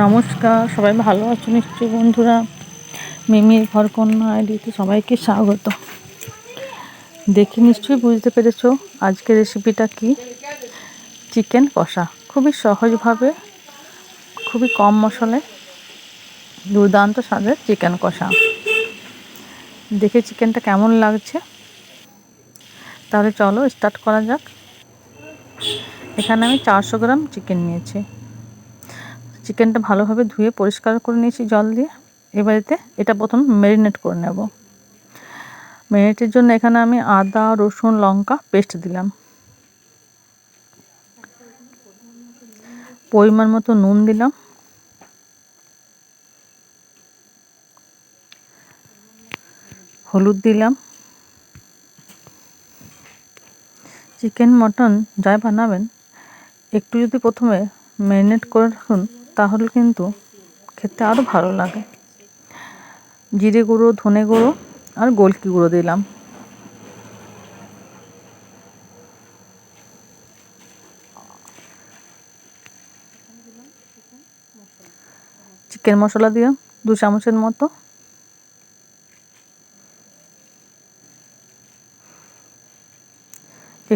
নমস্কার, সবাই ভালো আছো নিশ্চয়ই বন্ধুরা? মিমির ঘরকন্যা আইডিতে সবাইকে স্বাগত। দেখে নিশ্চয়ই বুঝতে পেরেছ আজকের রেসিপিটা কি? চিকেন কষা। খুবই সহজভাবে, খুবই কম মশলায় দুর্দান্ত স্বাদের চিকেন কষা। দেখে চিকেনটা কেমন লাগছে? তাহলে চলো স্টার্ট করা যাক। এখানে আমি চারশো গ্রাম চিকেন নিয়েছি। চিকেনটা ভালোভাবে ধুয়ে পরিষ্কার করে নিয়েছি জল দিয়ে। এবারেতে এটা প্রথম ম্যারিনেট করে নেব। ম্যারিনেটের জন্য এখানে আমি আদা, রসুন, লঙ্কা পেস্ট দিলাম। পরিমাণ মতো নুন দিলাম। হলুদ দিলাম। চিকেন মটন যাই বানাবেন, একটু যদি প্রথমে ম্যারিনেট করে রাখুন তাহলে কিন্তু খেতে আরও ভালো লাগে। জিরে গুঁড়ো, ধনে গুঁড়ো আর গোলকি গুঁড়ো দিলাম। চিকেন মশলা দিয়ে দু চামচের মতো।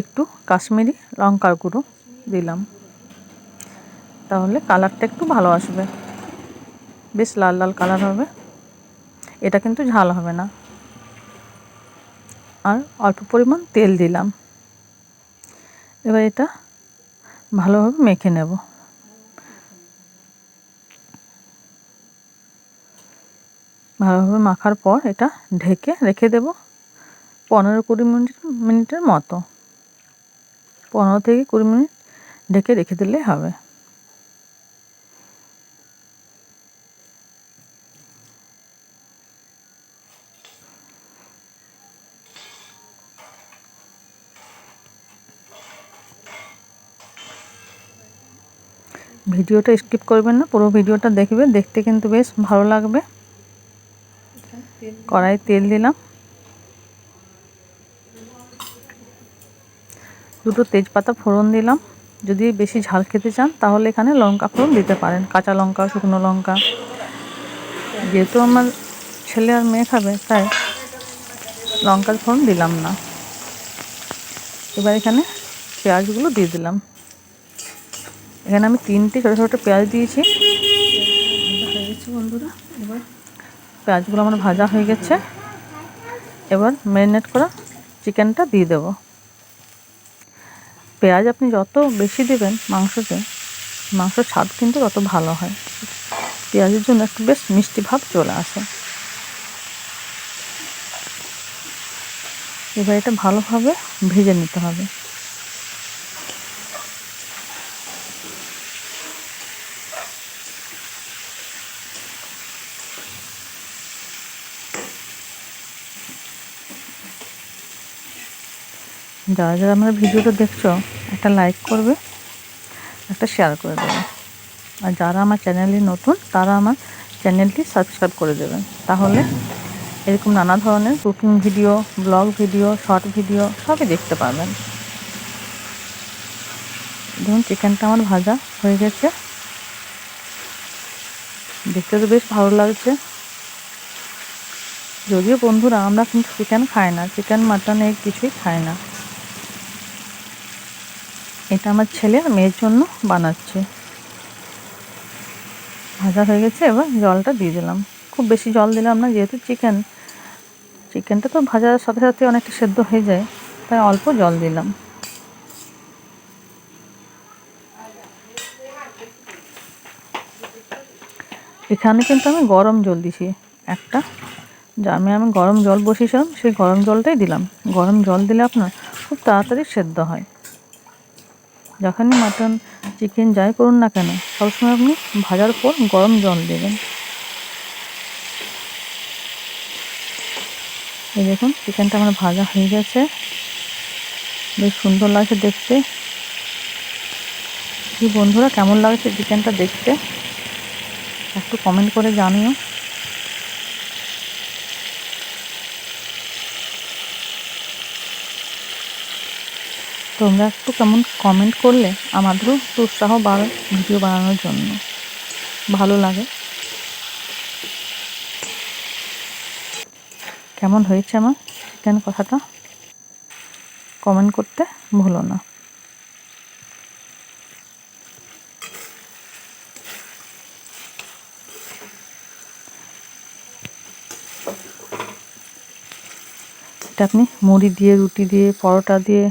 একটু কাশ্মীরি লঙ্কার গুঁড়ো দিলাম। তাহলে কালারটা একটু ভালো আসবে। বেশ লাল লাল কালার হবে। এটা কিন্তু ঝাল হবে না। আর অল্প পরিমাণ তেল দিলাম। এবার এটা ভালোভাবে মেখে নেব। ভালোভাবে মাখার পর এটা ঢেকে রেখে দেব পনেরো কুড়ি মিনিট, মিনিটের মতো। পনেরো থেকে কুড়ি মিনিট ঢেকে রেখে দিলেই হবে। ভিডিওটা স্কিপ করবেন না, পুরো ভিডিওটা দেখবে দেখতে কিন্তু বেশ ভালো লাগবে। কড়াই তেল দিলাম। দুটো তেজপাতা ফোড়ন দিলাম। যদি বেশি ঝাল খেতে চান, তাহলে এখানে লঙ্কা ফোড়ন দিতে পারেন। কাঁচা লঙ্কা, শুকনো লঙ্কা। যেহেতু আমার ছেলে আর মেয়ে খাবে, তাই লঙ্কার ফোড়ন দিলাম না। এবার এখানে পেঁয়াজগুলো দিয়ে দিলাম। এখানে আমি তিনটে ছোটো ছোটো পেঁয়াজ দিয়েছি। বন্ধুরা, এবার পেঁয়াজগুলো আমার ভাজা হয়ে গেছে। এবার ম্যারিনেট করা চিকেনটা দিয়ে দেবো। পেঁয়াজ আপনি যত বেশি দেবেন মাংসতে, মাংসর স্বাদ কিন্তু তত ভালো হয়। পেঁয়াজের জন্য একটু বেশ মিষ্টি ভাব চলে আসে। এবার এটা ভালোভাবে ভেজে নিতে হবে। যারা যারা আমার ভিডিওটা দেখছ, একটা লাইক করবে, একটা শেয়ার করে দেবে। আর যারা আমার চ্যানেলে নতুন, তারা আমার চ্যানেলটি সাবস্ক্রাইব করে দেবেন তাহলে এরকম নানা ধরনের cooking video blog video short video সবই দেখতে পাবেন। ধরুন চিকেনটা আমার ভাজা হয়ে গেছে। দেখতে তো বেশ ভালো লাগছে। যদিও বন্ধুরা, আমরা কিন্তু চিকেন খাই না। চিকেন মাটন এই কিছুই খাই না। এটা আমার ছেলে আর মেয়ের জন্য বানাচ্ছে। ভাজা হয়ে গেছে, এবার জলটা দিয়ে দিলাম। খুব বেশি জল দিলাম না, যেহেতু চিকেন। চিকেনটা তো ভাজার সাথে সাথে অনেকটা সেদ্ধ হয়ে যায়, তাই অল্প জল দিলাম। এখানে কিন্তু আমি গরম জল দিছি, একটা। আমি আমি গরম জল বসিয়েছিলাম, সেই গরম জলটাই দিলাম। গরম জল দিলে আপনার খুব তাড়াতাড়ি সেদ্ধ হয়। যখনই মাটন চিকেন যাই করুন না কেন, সবসময় আপনি ভাজার পর গরম জল দেবেন। এই দেখুন চিকেনটা আমার ভাজা হয়ে গেছে। বেশ সুন্দর লাগছে দেখতে। কি বন্ধুরা, কেমন লাগছে চিকেনটা দেখতে? একটু কমেন্ট করে জানিও। তোমরা একটু কেমন কমেন্ট করলে আমাদেরও একটু উৎসাহ বাড়ে ভিডিও বানানোর জন্য। ভালো লাগে। কেমন হয়েছে আমার চিকেন কথাটা? কমেন্ট করতে ভুলো না। এটা আপনি মুড়ি দিয়ে, রুটি দিয়ে, পরোটা দিয়ে